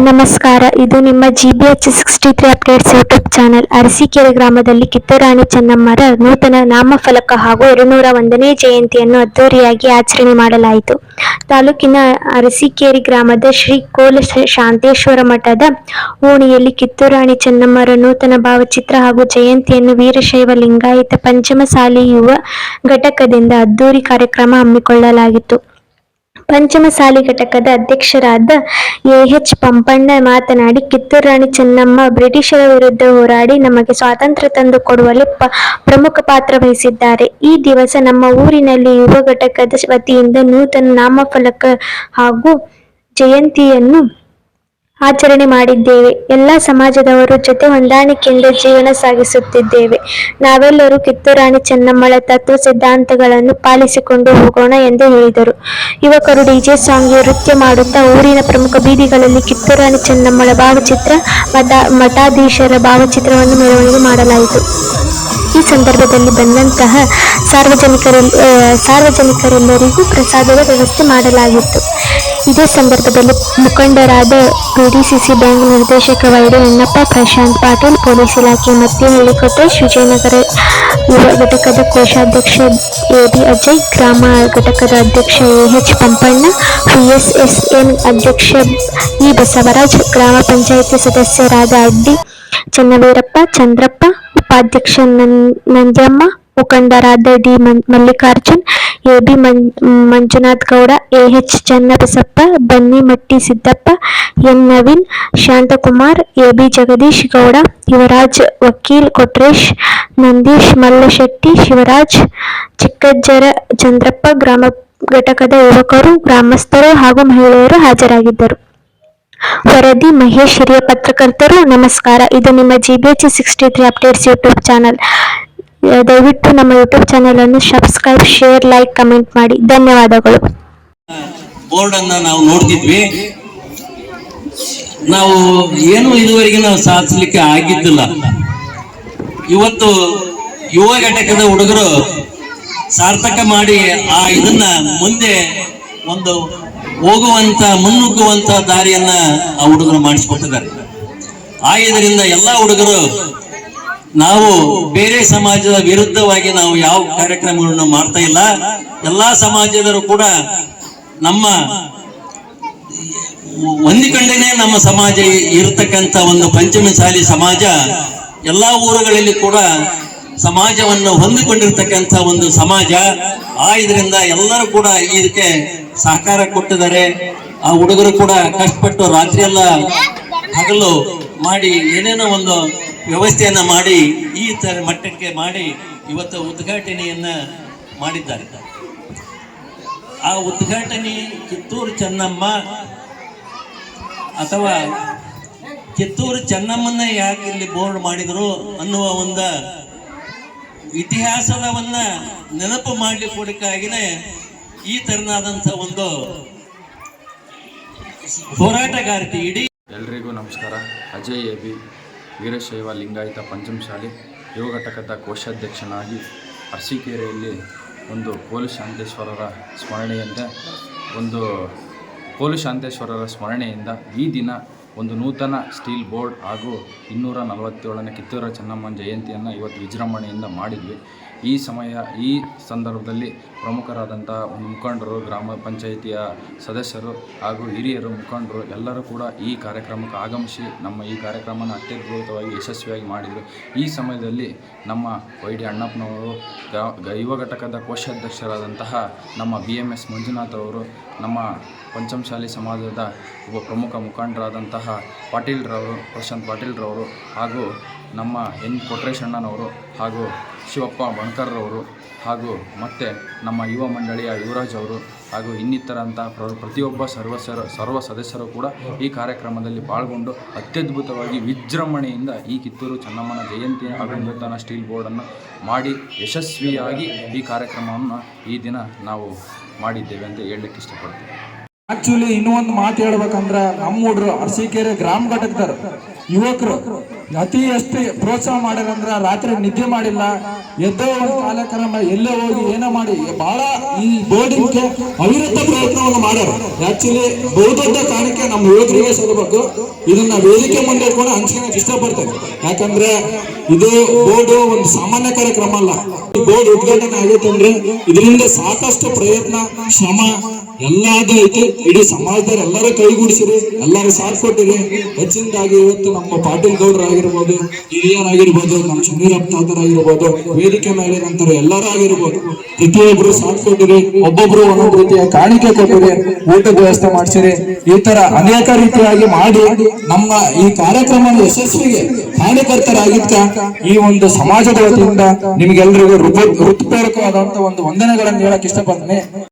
ನಮಸ್ಕಾರ, ಇದು ನಿಮ್ಮ G B H sixty three updates YouTube channel Arasikere ಗ್ರಾಮದಲ್ಲಿ ಕಿತ್ತೂರಾಣಿ ಚೆನ್ನಮ್ಮರ ನೂತನ ನಾಮಫಲಕ ಹಾಗೂ ಎರಡುನೂರ ಒಂದನೇ ಜಯಂತಿಯನ್ನು ಅದ್ದೂರಿಯಾಗಿ ಆಚರಣೆ ಮಾಡಲಾಯಿತು. ತಾಲೂಕಿನ ಅರಸಿಕೇರಿ ಗ್ರಾಮದ ಶ್ರೀ ಕೋಲ ಶಾಂತೇಶ್ವರ ಮಠದ ಓಣಿಯಲ್ಲಿ ಕಿತ್ತೂರಾಣಿ ಚೆನ್ನಮ್ಮರ ನೂತನ ಭಾವಚಿತ್ರ ಹಾಗೂ ಜಯಂತಿಯನ್ನು ವೀರಶೈವ ಲಿಂಗಾಯತ ಪಂಚಮಸಾಲಿ ಯುವ ಘಟಕದಿಂದ ಅದ್ದೂರಿ ಕಾರ್ಯಕ್ರಮ ಹಮ್ಮಿಕೊಳ್ಳಲಾಗಿತ್ತು. ಪಂಚಮಸಾಲಿ ಘಟಕದ ಅಧ್ಯಕ್ಷರಾದ ಎಚ್ ಪಂಪಣ್ಣ ಮಾತನಾಡಿ, ಕಿತ್ತೂರು ರಾಣಿ ಚೆನ್ನಮ್ಮ ಬ್ರಿಟಿಷರ ವಿರುದ್ಧ ಹೋರಾಡಿ ನಮಗೆ ಸ್ವಾತಂತ್ರ್ಯ ತಂದು ಕೊಡುವಲ್ಲಿ ಪ್ರಮುಖ ಪಾತ್ರ ವಹಿಸಿದ್ದಾರೆ. ಈ ದಿವಸ ನಮ್ಮ ಊರಿನಲ್ಲಿ ಯುವ ಘಟಕದ ವತಿಯಿಂದ ನೂತನ ನಾಮಫಲಕ ಹಾಗೂ ಜಯಂತಿಯನ್ನು ಆಚರಣೆ ಮಾಡಿದ್ದೇವೆ. ಎಲ್ಲ ಸಮಾಜದವರು ಜೊತೆ ಹೊಂದಾಣಿಕೆಯಿಂದ ಜೀವನ ಸಾಗಿಸುತ್ತಿದ್ದೇವೆ. ನಾವೆಲ್ಲರೂ ಕಿತ್ತೂರಾಣಿ ಚೆನ್ನಮ್ಮಳ ತತ್ವ ಸಿದ್ಧಾಂತಗಳನ್ನು ಪಾಲಿಸಿಕೊಂಡು ಹೋಗೋಣ ಎಂದು ಹೇಳಿದರು. ಯುವಕರು ಡಿಜೆ ಸಾಂಗ್ ನೃತ್ಯ ಮಾಡುತ್ತಾ ಊರಿನ ಪ್ರಮುಖ ಬೀದಿಗಳಲ್ಲಿ ಕಿತ್ತೂರಾಣಿ ಚೆನ್ನಮ್ಮಳ ಭಾವಚಿತ್ರ, ಮಠ, ಮಠಾಧೀಶರ ಭಾವಚಿತ್ರವನ್ನು ಮೆರವಣಿಗೆ ಮಾಡಲಾಯಿತು. ಈ ಸಂದರ್ಭದಲ್ಲಿ ಬಂದಂತಹ ಸಾರ್ವಜನಿಕರೆಲ್ಲ ಆ, ಸಾರ್ವಜನಿಕರೆಲ್ಲರಿಗೂ ಪ್ರಸಾದದ ವ್ಯವಸ್ಥೆ ಮಾಡಲಾಗಿತ್ತು. ಇದೇ ಸಂದರ್ಭದಲ್ಲಿ ಮುಖಂಡರಾದ ಪಿಡಿಸಿಸಿ ಬ್ಯಾಂಕ್ ನಿರ್ದೇಶಕ Y D Annappa Prashant Patil police ಇಲಾಖೆ ಮತ್ತು ಕೊಟ್ರೇಶ್ ವಿಜಯನಗರ ಯುವ ಘಟಕದ ಕೋಶಾಧ್ಯಕ್ಷ ಎಬಿ ಅಜಯ್ ಗ್ರಾಮ ಘಟಕದ ಅಧ್ಯಕ್ಷ ಎ ಎಚ್ ಪಂಪಣ್ಣ ಎನ್ ಅಧ್ಯಕ್ಷ ಇ ಬಸವರಾಜ್ ಗ್ರಾಮ ಪಂಚಾಯಿತಿ ಸದಸ್ಯರಾದ ಅಡ್ಡಿ ಚನ್ನವೀರಪ್ಪ ಚಂದ್ರಪ್ಪ ಉಪಾಧ್ಯಕ್ಷ ನನ್- ನಂದ್ಯಮ್ಮ ಮುಖಂಡರಾದ D Mallikarjun AB ಮಂ- Manjunath Gowda H Channabasappa Bannimatti Siddappa, N Naveen, Shanthakumar A B Jagadish Gowda, Yuvaraj ವಕೀಲ್ ಕೊಟ್ರೇಶ್, ನಂದೀಶ್ ಮಲ್ಲಶೆಟ್ಟಿ, ಶಿವರಾಜ್ ಚಿಕ್ಕಜ್ಜರ ಚಂದ್ರಪ್ಪ, ಗ್ರಾಮ ಘಟಕದ ಯುವಕರು, ಗ್ರಾಮಸ್ಥರು ಹಾಗೂ ಮಹಿಳೆಯರು ಹಾಜರಾಗಿದ್ದರು. ವರದಿ ಮಹೇಶ್ ಹಿರಿಯ ಪತ್ರಕರ್ತರು, ನಮಸ್ಕಾರ. ಇದು ನಿಮ್ಮ G B H sixty three updates YouTube channel ದಯವಿಟ್ಟು ನಮ್ಮ ಯೂಟ್ಯೂಬ್ ಚಾನಲ್ ಅನ್ನು ಸಬ್ಸ್ಕ್ರೈಬ್ ಶೇರ್ ಲೈಕ್ ಕಮೆಂಟ್ ಮಾಡಿ. ಧನ್ಯವಾದಗಳು. ಬೋರ್ಡ್ ಅನ್ನ ನಾವು ನೋಡ್ತಿದ್ವಿ. ನಾವು ಏನು ಇದುವರೆಗೆ ನಾವು ಸಾಧಿಸ್ಲಿಕ್ಕೆ ಆಗಿದ್ದಿಲ್ಲ. ಇವತ್ತು ಯುವ ಘಟಕದ ಹುಡುಗರು ಸಾರ್ಥಕ ಮಾಡಿ ಆ ಇದನ್ನ ಮುಂದೆ ಒಂದು ಹೋಗುವಂತ, ಮುನ್ನುಗ್ಗುವಂತ ದಾರಿಯನ್ನ ಆ ಹುಡುಗರು ಮಾಡಿಸ್ಕೊಟ್ಟಿದ್ದಾರೆ. ಆ ಎಲ್ಲಾ ಹುಡುಗರು ನಾವು ಬೇರೆ ಸಮಾಜದ ವಿರುದ್ಧವಾಗಿ ನಾವು ಯಾವ ಕಾರ್ಯಕ್ರಮಗಳನ್ನು ಮಾಡ್ತಾ ಇಲ್ಲ. ಎಲ್ಲಾ ಸಮಾಜದರು ಕೂಡ ನಮ್ಮ ಹೊಂದಿಕೊಂಡೇನೆ ನಮ್ಮ ಸಮಾಜ ಇರತಕ್ಕಂತ ಒಂದು ಪಂಚಮಸಾಲಿ ಸಮಾಜ, ಎಲ್ಲಾ ಊರುಗಳಲ್ಲಿ ಕೂಡ ಸಮಾಜವನ್ನು ಹೊಂದಿಕೊಂಡಿರ್ತಕ್ಕಂಥ ಒಂದು ಸಮಾಜ. ಆ ಇದರಿಂದ ಎಲ್ಲರೂ ಕೂಡ ಇದಕ್ಕೆ ಸಹಕಾರ ಕೊಟ್ಟಿದ್ದಾರೆ. ಆ ಹುಡುಗರು ಕೂಡ ಕಷ್ಟಪಟ್ಟು ರಾತ್ರಿ ಎಲ್ಲ ಹಗಲು ಮಾಡಿ ಏನೇನೋ ಒಂದು ವ್ಯವಸ್ಥೆಯನ್ನ ಮಾಡಿ ಈ ತರ ಮಟ್ಟಕ್ಕೆ ಮಾಡಿ ಇವತ್ತು ಉದ್ಘಾಟನೆಯನ್ನ ಮಾಡಿದ್ದಾರೆ. ಆ ಉದ್ಘಾಟನೆ ಕಿತ್ತೂರು ಚೆನ್ನಮ್ಮ ಅಥವಾ ಕಿತ್ತೂರು ಚೆನ್ನಮ್ಮನ್ನ ಯಾಕೆ ಇಲ್ಲಿ ಬೋರ್ಡ್ ಮಾಡಿದ್ರು ಅನ್ನುವ ಒಂದು ಇತಿಹಾಸದವನ್ನ ನೆನಪು ಮಾಡ್ಲಿಕ್ಕೋದಕ್ಕಾಗಿನೇ ಈ ತರನಾದಂಥ ಒಂದು ಹೋರಾಟಗಾರ್ತಿ ಇಡೀ ಎಲ್ರಿಗೂ ನಮಸ್ಕಾರ. ಅಜಯ್ ಎ ಬಿ ವೀರಶೈವ ಲಿಂಗಾಯತ ಪಂಚಮಶಾಲಿ ಯುವ ಘಟಕದ ಕೋಶಾಧ್ಯಕ್ಷನಾಗಿ ಅರಸೀಕೆರೆಯಲ್ಲಿ ಒಂದು ಕೋಲು ಶಾಂತೇಶ್ವರರ ಸ್ಮರಣೆಯಿಂದ, ಒಂದು ಕೋಲು ಶಾಂತೇಶ್ವರರ ಸ್ಮರಣೆಯಿಂದ ಈ ದಿನ ಒಂದು ನೂತನ ಸ್ಟೀಲ್ ಬೋರ್ಡ್ ಹಾಗೂ ಇನ್ನೂರ ನಲವತ್ತೇಳನೇ ಕಿತ್ತೂರ ಚೆನ್ನಮ್ಮನ ಜಯಂತಿಯನ್ನು ಇವತ್ತು ವಿಜೃಂಭಣೆಯಿಂದ ಮಾಡಿದ್ವಿ. ಈ ಸಮಯ, ಈ ಸಂದರ್ಭದಲ್ಲಿ ಪ್ರಮುಖರಾದಂಥ ಒಂದು ಮುಖಂಡರು, ಗ್ರಾಮ ಪಂಚಾಯಿತಿಯ ಸದಸ್ಯರು ಹಾಗೂ ಹಿರಿಯರು, ಮುಖಂಡರು ಎಲ್ಲರೂ ಕೂಡ ಈ ಕಾರ್ಯಕ್ರಮಕ್ಕೆ ಆಗಮಿಸಿ ನಮ್ಮ ಈ ಕಾರ್ಯಕ್ರಮನ ಅತ್ಯದ್ಭುತವಾಗಿ, ಯಶಸ್ವಿಯಾಗಿ ಮಾಡಿದರು. ಈ ಸಮಯದಲ್ಲಿ ನಮ್ಮ ವೈ ಡಿ ಅಣ್ಣಪ್ಪನವರು ಯುವ ಘಟಕದ ಕೋಶಾಧ್ಯಕ್ಷರಾದಂತಹ ನಮ್ಮ ಬಿ ಎಂ ಎಸ್ ಮಂಜುನಾಥ್ ಅವರು, ನಮ್ಮ ಪಂಚಮಶಾಲಿ ಸಮಾಜದ ಒಬ್ಬ ಪ್ರಮುಖ ಮುಖಂಡರಾದಂತಹ ಪಾಟೀಲ್ರವರು, ಪ್ರಶಾಂತ್ ಪಾಟೀಲ್ರವರು ಹಾಗೂ ನಮ್ಮ ಎನ್ ಕೊಟ್ರೇಶಣ್ಣನವರು ಹಾಗೂ ಶಿವಪ್ಪ ಬಣಕರ್ರವರು ಹಾಗೂ ಮತ್ತು ನಮ್ಮ ಯುವ ಮಂಡಳಿಯ ಯುವರಾಜ್ ಅವರು ಹಾಗೂ ಇನ್ನಿತರಂಥ ಪ್ರ, ಪ್ರತಿಯೊಬ್ಬ ಸರ್ವ ಸರ್- ಸರ್ವ ಸದಸ್ಯರು ಕೂಡ ಈ ಕಾರ್ಯಕ್ರಮದಲ್ಲಿ ಪಾಲ್ಗೊಂಡು ಅತ್ಯದ್ಭುತವಾಗಿ ವಿಜೃಂಭಣೆಯಿಂದ ಈ ಕಿತ್ತೂರು ಚೆನ್ನಮ್ಮನ ಜಯಂತಿ ಹಾಗೂ ಸ್ಟೀಲ್ ಬೋರ್ಡನ್ನು ಮಾಡಿ ಯಶಸ್ವಿಯಾಗಿ ಈ ಕಾರ್ಯಕ್ರಮವನ್ನು ಈ ದಿನ ನಾವು ಮಾಡಿದ್ದೇವೆ ಅಂತ ಹೇಳಲಿಕ್ಕೆ ಇಷ್ಟಪಡ್ತೀವಿ ಆಕ್ಚುಲಿ ಇನ್ನೊಂದು ಮಾತು ಹೇಳ್ಬೇಕಂದ್ರೆ ನಮ್ಮ ಹುಡ್ರು ಅರಸೀಕೆರೆ ಗ್ರಾಮ ಘಟಕದವರು, ಯುವಕರು. ಅತಿ ಎಷ್ಟು ಪ್ರೋತ್ಸಾಹ ಅಂದ್ರೆ ರಾತ್ರಿ ನಿದ್ದೆ ಮಾಡಿಲ್ಲ. ಎದ್ದೋ ಒಂದು ಕಾರ್ಯಕ್ರಮ ಎಲ್ಲೇ ಹೋಗಿ ಏನೋ ಮಾಡಿ. ಬಹಳ ಈ ಬೋರ್ಡಿಂಗ್ಗೆ ಅವಿರತ ಪ್ರಯತ್ನವನ್ನು ಮಾಡ್ಯಾರ. ಆಕ್ಚುಲಿ ಬಹುದೊಡ್ಡ ಕಾರಣಕ್ಕೆ ನಮ್ಮ ಯುವಕರಿಗೆ ಸಲ್ಲಬೇಕು ಇದನ್ನ ವೇದಿಕೆ ಮುಂದೆ ಕೂಡ ಹಂಚ್ಕೊಳಕ್ ಇಷ್ಟಪಡ್ತೇನೆ. ಯಾಕಂದ್ರೆ ಇದು ಬೋರ್ಡ್ ಒಂದು ಸಾಮಾನ್ಯ ಕಾರ್ಯಕ್ರಮ ಅಲ್ಲ. ಬೋರ್ಡ್ ಉದ್ಘಾಟನೆ ಆಗೈತೆ ಅಂದ್ರೆ ಇದರಿಂದ ಸಾಕಷ್ಟು ಪ್ರಯತ್ನ, ಶ್ರಮ ಎಲ್ಲಾದ್ರೂ ಐತಿ. ಇಡೀ ಸಮಾಜದವ್ರು ಎಲ್ಲರೂ ಕೈಗೂಡಿಸಿರಿ, ಎಲ್ಲರೂ ಸಾಥ್ ಕೊಟ್ಟಿರಿ. ಹೆಚ್ಚಿನದಾಗಿ ಇವತ್ತು ನಮ್ಮ ಪಾಟೀಲ್ ಗೌಡ್ರು ಆಗಿರ್ಬೋದು, ಹಿರಿಯರಾಗಿರ್ಬೋದು, ನಮ್ಮ ಶಮೀರಪ್ಪ ತಾತರಾಗಿರ್ಬೋದು, ವೇದಿಕೆ ಮೇಲೆ ನಂತರ ಎಲ್ಲರೂ ಆಗಿರ್ಬೋದು ಪ್ರತಿಯೊಬ್ರು ಸಾಥ್ ಕೊಟ್ಟಿರಿ ಒಬ್ಬೊಬ್ರು ಒಂದೊಂದು ರೀತಿಯ ಕಾಣಿಕೆ ಕೊಟ್ಟಿರಿ ಊಟದ ವ್ಯವಸ್ಥೆ ಮಾಡಿಸಿರಿ ಈ ತರ ಅನೇಕ ರೀತಿಯಾಗಿ ಮಾಡಿ ನಮ್ಮ ಈ ಕಾರ್ಯಕ್ರಮ ಯಶಸ್ವಿಗೆ ಕಾರ್ಯಕರ್ತರಾಗಿದ್ದ ಈ ಒಂದು ಸಮಾಜದ ವತಿಯಿಂದ ನಿಮ್ಗೆಲ್ರಿಗೂ ಋತು ಹೃತ್ಪೂರ್ವಕವಾದಂತ ಒಂದು ವಂದನೆಗಳನ್ನು ಹೇಳಕ್ ಇಷ್ಟಪಡ್ತೇನೆ.